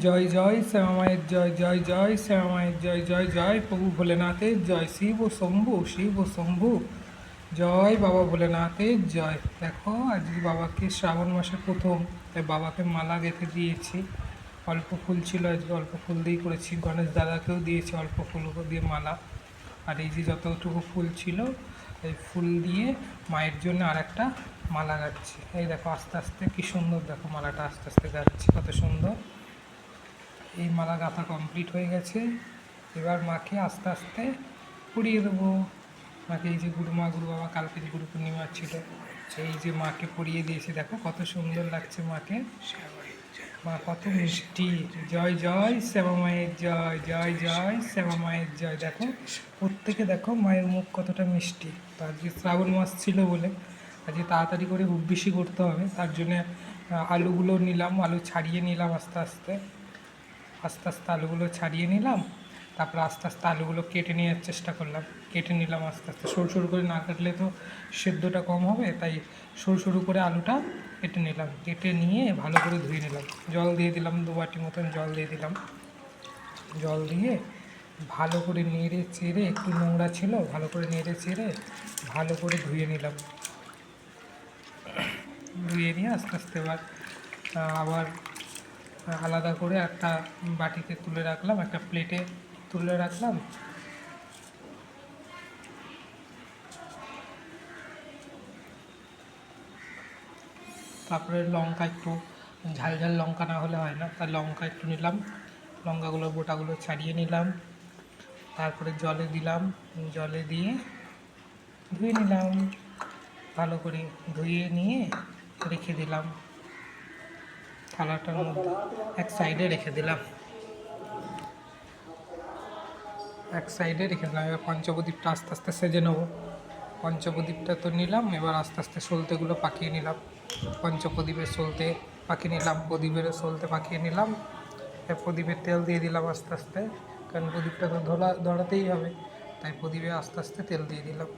জয় জয় শ্যামা মায়ের জয় জয় জয় শ্যামা মায়ের জয় জয় জয় প্রভু ভোলেনাথের জয়, শিব শম্ভু শিব শম্ভু। জয় বাবা ভোলেনাথের জয়। দেখো, আজকে বাবাকে শ্রাবণ মাসের প্রথম, তাই বাবাকে মালা গেঁথে দিয়েছি। অল্প ফুল ছিল আজকে, অল্প ফুল দিয়েই করেছি। গণেশ দাদাকেও দিয়েছি অল্প ফুল দিয়ে মালা। আর এই যে যতটুকু ফুল ছিল, এই ফুল দিয়ে মায়ের জন্য আর একটা মালা গাচ্ছি। এই দেখো, আস্তে আস্তে কী সুন্দর দেখো মালাটা, আস্তে আস্তে গাচ্ছি, কত সুন্দর। এই মালা গাঁথা কমপ্লিট হয়ে গেছে। এবার মাকে আস্তে আস্তে পরিয়ে দেবো। মাকে এই যে গুরুমা গুরু বাবা কালকে যে গুরু পূর্ণিমা ছিল এই যে মাকে পরিয়ে দিয়েছি, দেখো কত সুন্দর লাগছে মাকে। মা কত মিষ্টি। জয় জয়, শ্যামা মায়ের জয় জয় জয়, শ্যামা মায়ের জয়। দেখো, প্রত্যেকে দেখো মায়ের মুখ কতটা মিষ্টি। তো আজকে শ্রাবণ মাস ছিল বলে আজকে তাড়াতাড়ি করে বেশি করতে হবে। তার জন্যে আলুগুলো নিলাম, আলু ছাড়িয়ে নিলাম আস্তে আস্তে। আস্তে আস্তে আলুগুলো ছাড়িয়ে নিলাম, তারপর আস্তে আস্তে আলুগুলো কেটে নেওয়ার চেষ্টা করলাম। কেটে নিলাম আস্তে আস্তে। সরু সরু করে না কাটলে তো সেদ্ধটা কম হবে, তাই সরু সরু করে আলুটা কেটে নিলাম। কেটে নিয়ে ভালো করে ধুয়ে নিলাম। জল দিয়ে দিলাম, দু বাটি মতন জল দিয়ে দিলাম। জল দিয়ে ভালো করে নেড়ে চেড়ে, একটু নোংরা ছিল, ভালো করে নেড়ে চেড়ে ভালো করে ধুয়ে নিলাম। ধুয়ে নিয়ে আস্তে আস্তে এবার আবার আলাদা করে একটা বাটিতে তুলে রাখলাম, একটা প্লেটে তুলে রাখলাম। তারপরে লঙ্কা একটু, ঝাল ঝাল লঙ্কা না হলে হয় না তার লঙ্কা একটু নিলাম। লঙ্কাগুলো, গোটাগুলো ছাড়িয়ে নিলাম। তারপরে জলে দিলাম, জলে দিয়ে ধুয়ে নিলাম। ভালো করে ধুয়ে নিয়ে রেখে দিলাম। থালাটার মধ্যে এক সাইডে রেখে দিলাম। এক সাইডে রেখে দিলাম। এবার পঞ্চপ্রদীপটা আস্তে আস্তে সেজে নেব। পঞ্চপ্রদীপটা তো নিলাম, এবার আস্তে আস্তে সলতেগুলো পাকিয়ে নিলাম। পঞ্চপ্রদীপের সলতে পাকিয়ে নিলাম, প্রদীপের সলতে পাকিয়ে নিলাম। এবার প্রদীপের তেল দিয়ে দিলাম আস্তে আস্তে, কারণ প্রদীপটা তো ধরা ধরাতেই হবে। তাই প্রদীপে আস্তে আস্তে তেল দিয়ে দিলাম।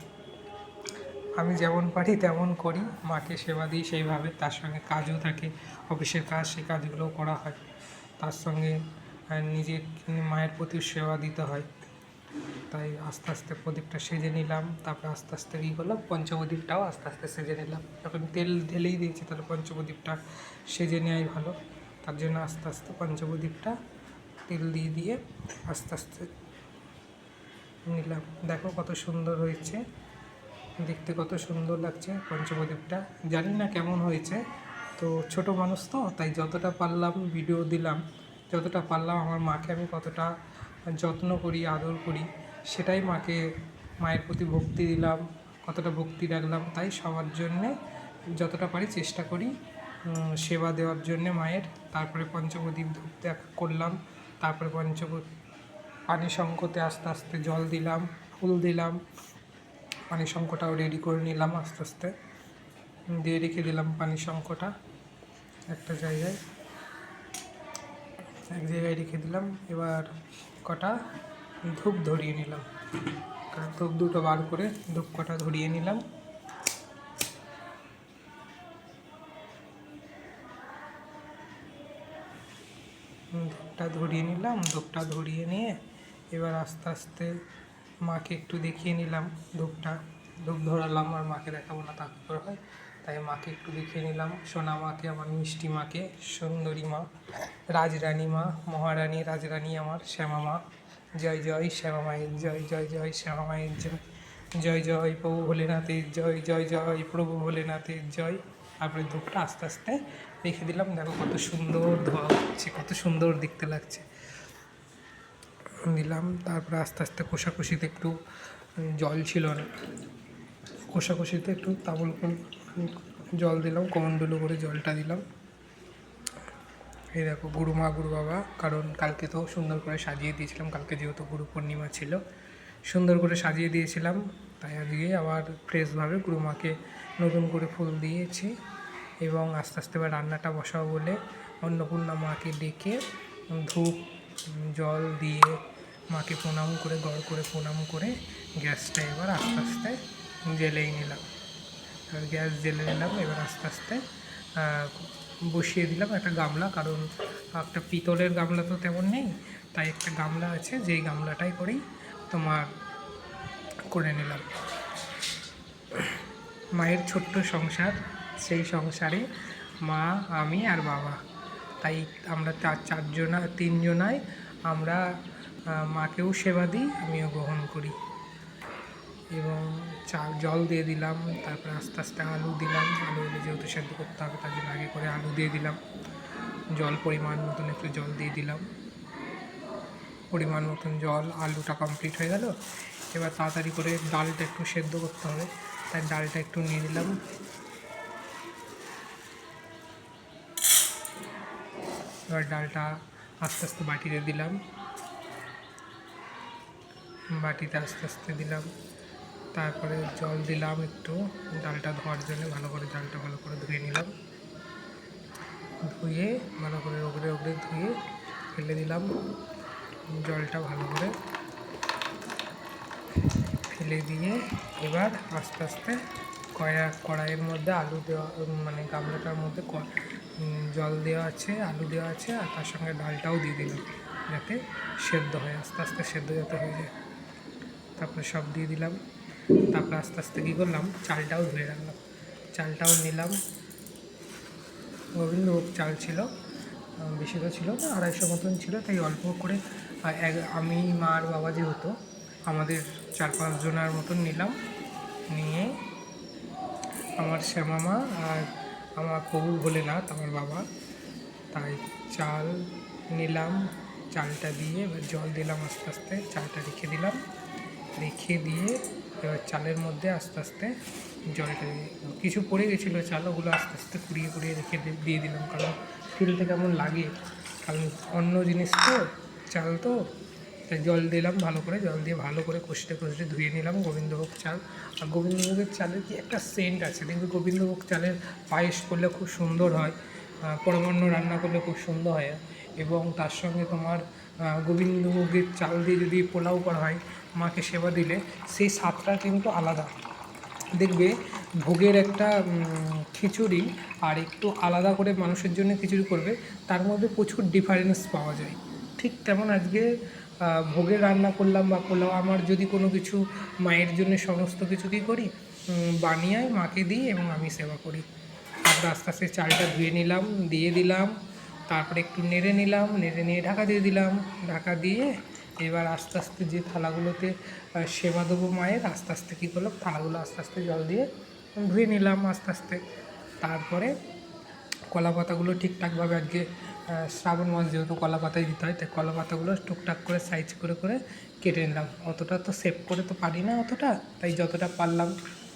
আমি যেমন পারি, তেমন করি। মাকে সেবা দিই, সেইভাবে তার সঙ্গে কাজও থাকে, অফিসের কাজ, সেই কাজগুলোও করা হয়। তার সঙ্গে নিজের মায়ের প্রতি সেবা দিতে হয়। তাই আস্তে আস্তে প্রদীপটা সেজে নিলাম, তারপর আস্তে আস্তে কী করলাম পঞ্চপ্রদীপটাও আস্তে আস্তে সেজে নিলাম। যখন তেল ঢেলেই দিয়েছি, তাহলে পঞ্চপ্রদীপটা সেজে নেওয়াই ভালো। তার জন্য আস্তে আস্তে পঞ্চপ্রদীপটা তেল দিয়ে দিয়ে আস্তে আস্তে নিলাম। দেখো কত সুন্দর হয়েছে। দেখতে কত সুন্দর লাগছে পঞ্চপ্রদীপটা জানি না কেমন হয়েছে। তো ছোট মানুষ তো, তাই যতটা পারলাম ভিডিও দিলাম, যতটা পারলাম আমার মাকে আমি কতটা যত্ন করি, আদর করি, সেটাই মাকে, মায়ের প্রতি ভক্তি দিলাম, কতটা ভক্তি রাখলাম, তাই সবার জন্যে যতটা পারি চেষ্টা করি সেবা দেওয়ার জন্যে মায়ের। তারপরে পঞ্চপ্রদীপ ধূপতে করলাম, তারপরে পঞ্চপ পানি সংকটে আস্তে আস্তে জল দিলাম, ফুল দিলাম পানি শঙ্কটাও রেডি করে নিলাম আস্তে আস্তে। দিয়ে রেখে দিলাম পানি শঙ্কটা একটা জায়গায়। এক জায়গায় রেখে দিলাম, এবার কটা ধূপ ধরিয়ে নিলাম। ধূপ দুটো বার করে ধূপ কটা ধরিয়ে নিলাম। ধূপটা ধরিয়ে নিলাম, ধূপটা ধরিয়ে নিয়ে এবার আস্তে আস্তে মাকে একটু দেখিয়ে নিলাম ধূপটা। ধূপ ধরালাম আর মাকে দেখাবো না তা করে হয়? তাই মাকে একটু দেখিয়ে নিলাম। সোনা মাকে, আমার মিষ্টি মাকে, সুন্দরী মা, রাজরানী মা, মহারানী, রাজরানী আমার শ্যামা মা। জয় জয় শ্যামা মায়ের, জয় জয় জয় শ্যামা মায়ের জয়। জয় জয় প্রভু ভোলেনাথের জয় জয় জয় প্রভু ভোলেনাথের জয়। তারপরে ধূপটা আস্তে আস্তে রেখে দিলাম। দেখো কত সুন্দর ধোয়া হচ্ছে, কত সুন্দর দেখতে লাগছে। দিলাম তারপরে আস্তে আস্তে কষাকষিতে একটু জল ছিল না। কষাকষিতে একটু তাবল জল দিলাম কমন্ডলু করে জলটা দিলাম। এই দেখো, গুরু মা, গুরু বাবা, কারণ কালকে তো সুন্দর করে সাজিয়ে দিয়েছিলাম, কালকে যেহেতু গুরু পূর্ণিমা ছিল। সুন্দর করে সাজিয়ে দিয়েছিলাম, তাই আজকে আবার ফ্রেশভাবে গুরু মাকে নতুন করে ফুল দিয়েছি এবং আস্তে আস্তে এবার রান্নাটা বসাবো বলে অন্নপূর্ণা মাকে ডেকে ধূপ জল দিয়ে মাকে প্রণাম করে, গড় করে প্রণাম করে গ্যাসটা এবার আস্তে আস্তে জ্বেলেই নিলাম। গ্যাস জ্বেলে নিলাম, এবার আস্তে আস্তে বসিয়ে দিলাম একটা গামলা, কারণ একটা পিতলের গামলা তো তেমন নেই, তাই একটা গামলা আছে, যেই গামলাটাই করেই তোমার করে নিলাম। মায়ের ছোট্ট সংসার, সেই সংসারে মা, আমি আর বাবা। তাই আমরা চার, চারজনা তিনজনায় আমরা মাকেও সেবা দিই, আমিও গ্রহণ করি। এবং চা, জল দিয়ে দিলাম, তারপরে আস্তে আস্তে আলু দিলাম। আলু যেহেতু সেদ্ধ করতে হবে, তার জন্য আগে করে আলু দিয়ে দিলাম। জল পরিমাণ মতন একটু জল দিয়ে দিলাম। পরিমাণ মতন জল, আলুটা কমপ্লিট হয়ে গেল। এবার তাড়াতাড়ি করে ডালটা একটু সেদ্ধ করতে হবে। তাই ডালটা একটু নিয়ে দিলাম এবার ডালটা আস্তে আস্তে বাটিতে দিলাম। বাটিতে আস্তে আস্তে দিলাম। তারপরে জল দিলাম একটু। ডালটা ধোয়ার জন্য ভালো করে ডালটা ভালো করে ধুয়ে নিলাম। ধুয়ে ভালো করে ওগড়ে ওগড়ে ধুয়ে ফেলে দিলাম। জলটা ভালো করে ফেলে দিয়ে এবার আস্তে আস্তে কড়া, কড়াইয়ের মধ্যে আলু দেওয়া মানে গামলাটার মধ্যে জল দেওয়া আছে, আলু দেওয়া আছে আর তার সঙ্গে ডালটাও দিয়ে দিলাম। যাতে সেদ্ধ হয়, আস্তে আস্তে সেদ্ধ যাতে হয়ে যায়। তারপরে সব দিয়ে দিলাম। তারপরে আস্তে আস্তে কী করলাম? চালটাও ধুয়ে রাখলাম। চালটাও নিলাম। গোবিন্দভোগ চাল ছিল বেশি তো ছিল আড়াইশো মতন ছিল, তাই অল্প করে আমি, মা আর বাবা যেহেতু আমাদের চার পাঁচ জনের মতন নিলাম। নিয়ে আমার শ্যামামা আর আমার প্রভু ভোলেনাথ, আমার বাবা, তাই চাল নিলাম, চালটা দিয়ে এবার জল দিলাম আস্তে আস্তে, চালটা রেখে দিলাম। রেখে দিয়ে এবার চালের মধ্যে আস্তে আস্তে জলটা কিছু পড়ে গেছিল চাল, ওগুলো আস্তে আস্তে কুড়িয়ে কুড়িয়ে রেখে দিয়ে দিলাম। কারণ ফিলতে কেমন লাগে। কারণ অন্য জিনিস তো, চাল তো, তাই জল দিলাম ভালো করে, জল দিয়ে ভালো করে কষতে কষতে ধুয়ে নিলাম গোবিন্দভোগ চাল। আর গোবিন্দভোগের চালের কি একটা সেন্ট আছে, দেখবে গোবিন্দভোগ চালের পায়েস করলে খুব সুন্দর হয় পরমান্ন রান্না করলে খুব সুন্দর হয়। এবং তার সঙ্গে তোমার গোবিন্দভোগের চাল দিয়ে যদি পোলাও করা হয় মাকে সেবা দিলে, সেই স্বাদটা কিন্তু আলাদা। দেখবে ভোগের একটা খিচুড়ি আর একটু আলাদা করে মানুষের জন্য খিচুড়ি করবে, তার মধ্যে প্রচুর ডিফারেন্স পাওয়া যায়। ঠিক তেমন আজকে ভোগের রান্না করলাম বা পোলাও আমার যদি কোনো কিছু মায়ের জন্য সমস্ত কিছু কী করি? বানিয়ে মাকে দিই এবং আমি সেবা করি। তারপরে আস্তে আস্তে চালটা ধুয়ে নিলাম, দিয়ে দিলাম, তারপরে একটু নেড়ে নিলাম, নেড়ে নিয়ে ঢাকা দিয়ে দিলাম। ঢাকা দিয়ে এবার আস্তে আস্তে যে থালাগুলোতে সেবা দেবো মায়ের, আস্তে আস্তে কী করলাম? থালাগুলো আস্তে আস্তে জল দিয়ে ধুয়ে নিলাম আস্তে আস্তে। তারপরে কলা পাতাগুলো ঠিকঠাকভাবে আজকে শ্রাবণ মাস যেহেতু কলা পাতায় দিতে হয়, তাই কলা পাতাগুলো টুকটাক করে সাইজ করে করে কেটে নিলাম। অতটা তো সেভ করে তো পারি না অতটা, তাই যতটা পারলাম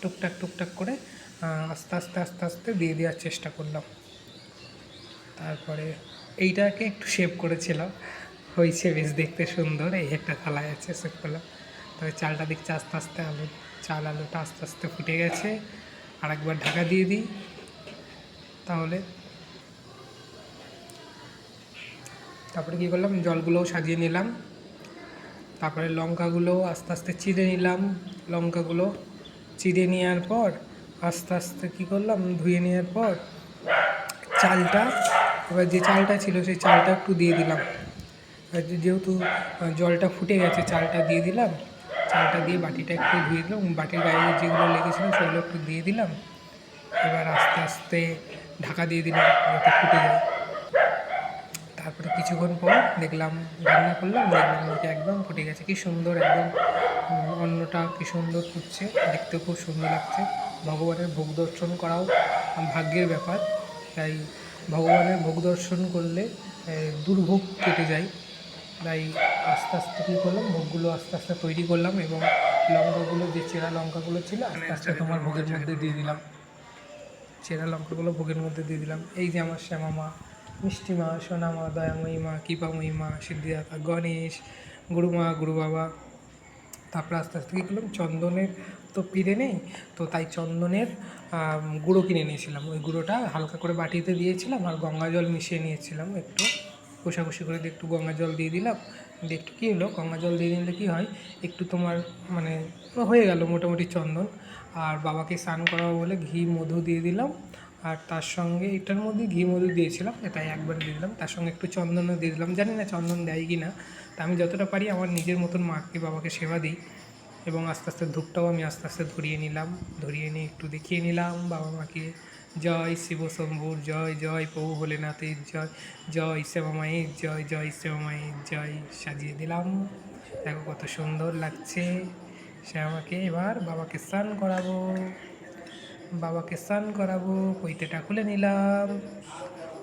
টুকটাক টুকটাক করে আস্তে আস্তে আস্তে আস্তে দিয়ে দেওয়ার চেষ্টা করলাম। তারপরে এইটাকে একটু সেভ করেছিলাম। হয়েছে বেশ দেখতে সুন্দর, এই একটা থালায় আছে করলাম তবে চালটা দেখছি আস্তে আস্তে আলু, চাল আলুটা আস্তে আস্তে ফুটে গেছে। আর একবার ঢাকা দিয়ে দিই, তাহলে। তারপরে কী করলাম? জলগুলোও সাজিয়ে নিলাম। তারপরে লঙ্কাগুলো আস্তে আস্তে চিড়ে নিলাম। লঙ্কাগুলো চিড়ে নেওয়ার পর, আস্তে আস্তে কী করলাম? ধুয়ে নেওয়ার পর, চালটা, এবার যে চালটা ছিল, সেই চালটা একটু দিয়ে দিলাম। যেহেতু জলটা ফুটে গেছে, চালটা দিয়ে দিলাম। চালটা দিয়ে বাটিটা একটু ধুয়ে দিলাম বাটির গায়ে যেগুলো লেগেছিল সেগুলো একটু দিয়ে দিলাম। এবার আস্তে আস্তে ঢাকা দিয়ে দিলাম, যাতে ফুটে যায়। তারপরে কিছুক্ষণ পর দেখলাম, রান্না করলাম, দেখলাম ওটা একদম ফুটে গেছে। কি সুন্দর একদম অন্নটা কি সুন্দর ফুটছে। দেখতে খুব সুন্দর লাগছে। ভগবানের ভোগ দর্শন করাও ভাগ্যের ব্যাপার। তাই ভগবানের ভোগ দর্শন করলে দুর্ভোগ কেটে যায়। তাই আস্তে আস্তে কী করলাম ভোগগুলো আস্তে আস্তে তৈরি করলাম এবং লঙ্কাগুলো যে চেরা লঙ্কাগুলো ছিল আস্তে আস্তে তোমার ভোগের মধ্যে দিয়ে দিলাম। চেরা লঙ্কাগুলো ভোগের মধ্যে দিয়ে দিলাম। এই যে আমার শ্যামা মা মিষ্টি মা সোনা মা দয়াময়ী মা কৃপাময়ী মা সিদ্ধিদাতা গণেশ গুরুমা গুরু বাবা তারপরে আস্তে আস্তে কী করলাম চন্দনের তো পিড়ে নেই তো তাই চন্দনের গুঁড়ো কিনে নিয়েছিলাম। ওই গুঁড়োটা হালকা করে বাটিতে দিয়েছিলাম আর গঙ্গা জল মিশিয়ে নিয়েছিলাম একটু। কষাকষি করে একটু গঙ্গা জল দিয়ে দিলাম। দিয়ে একটু কী হলো? গঙ্গা জল দিয়ে দিলে কী হয়? একটু তোমার মানে হয়ে গেল মোটামুটি চন্দন। আর বাবাকে স্নান করাবো বলে ঘি, মধু দিয়ে দিলাম। আর তার সঙ্গে এটার মধ্যে ঘি, মধু দিয়েছিলাম তাই একবার দিয়ে দিলাম। তার সঙ্গে একটু চন্দনও দিয়ে দিলাম। জানি না চন্দন দেয় কি না, তা আমি যতটা পারি আমার নিজের মতন মাকে, বাবাকে সেবা দিই। এবং আস্তে আস্তে ধূপটাও আমি আস্তে আস্তে ধরিয়ে নিলাম। ধরিয়ে নিয়ে একটু দেখিয়ে নিলাম বাবা মাকে। জয় শিব শম্ভুর, জয় জয় প্রভু ভোলেনাথের, জয় জয় শ্যামা মায়ের জয় জয় শ্যামা মায়ের জয় সাজিয়ে দিলাম। দেখো কত সুন্দর লাগছে। শ্যামাকে এবার বাবাকে স্নান করাবো। বাবাকে স্নান করাবো পৈতেটা খুলে নিলাম।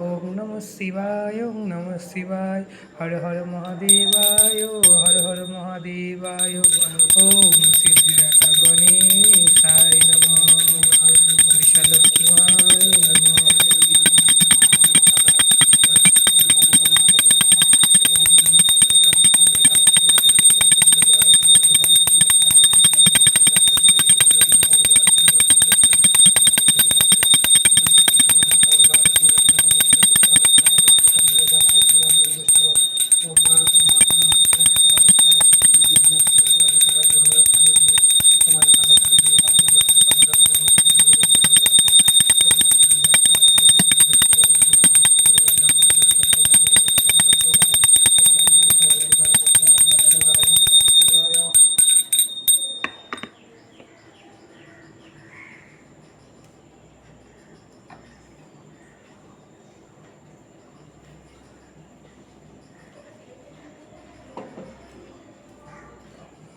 ওম নম শিবায়, ওম নম শিবায়, হর হর মহাদেবায়, হর হর মহাদেবায়, ওম সিদ্ধিদাতা গণেশায় নম Shalom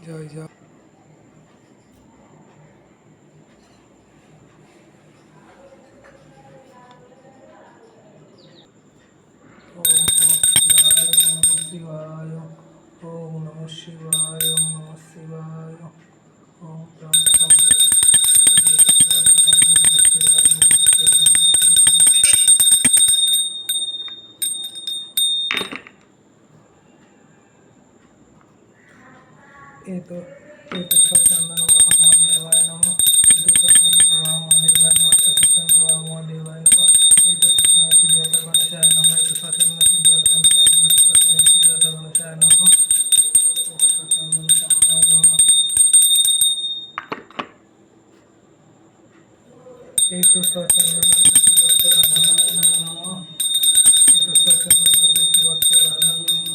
জয় জয় ওম নমঃ শিবায় ওম নমঃ শিবায় সচন্দন তুলসীবত্ত রাধানায় নম